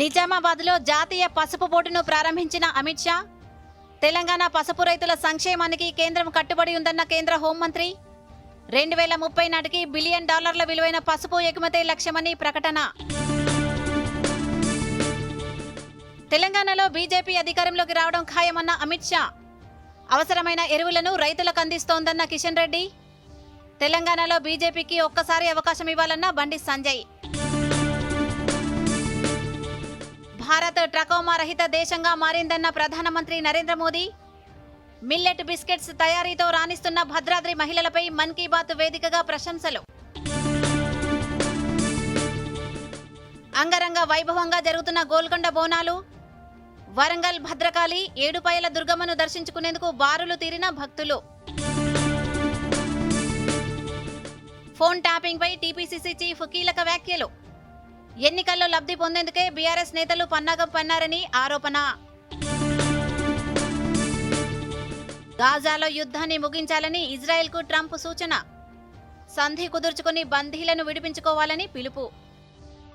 నిజామాబాద్లో జాతీయ పసుపు బోర్డును ప్రారంభించిన అమిత్ షా తెలంగాణ పసుపు రైతుల సంక్షేమానికి కేంద్రం కట్టుబడి ఉందన్న కేంద్ర హోంమంత్రి. రెండు వేల ముప్పై నాటికి బిలియన్ డాలర్ల విలువైన పసుపు ఎగుమతి లక్ష్యమని ప్రకటన. తెలంగాణలో బీజేపీ అధికారంలోకి రావడం ఖాయమన్న అమిత్ షా. అవసరమైన ఎరువులను రైతులకు అందిస్తోందన్న కిషన్ రెడ్డి. తెలంగాణలో బీజేపీకి ఒక్కసారి అవకాశం ఇవ్వాలన్న బండి సంజయ్. భారత్ ట్రకోమా రహిత దేశంగా మారిందన్న ప్రధానమంత్రి నరేంద్ర మోదీ మిల్లెట్ బిస్కెట్స్ తయారీతో రాణిస్తున్న భద్రాద్రి మహిళలపై మన్ కీ బాత్ వేదికగా ప్రశంసలు. అంగరంగ వైభవంగా జరుగుతున్న గోల్కొండ బోనాలు వరంగల్ భద్రకాళి ఏడుపాయల దుర్గమ్మను దర్శించుకునేందుకు బారులు తీరిన భక్తులు. ఫోన్ ట్యాపింగ్ పై టీపీసీసీ చీఫ్ కీలక వ్యాఖ్యలు. ఎన్నికల్లో లబ్ధి పొందేందుకే బీఆర్ఎస్ నేతలు పన్నాగం పన్నారని ఆరోపణ. గాజాలో యుద్ధాన్ని ముగించాలని ఇజ్రాయెల్కు ట్రంప్ సూచన. సంధి కుదుర్చుకుని బందీలను విడిపించుకోవాలని పిలుపు.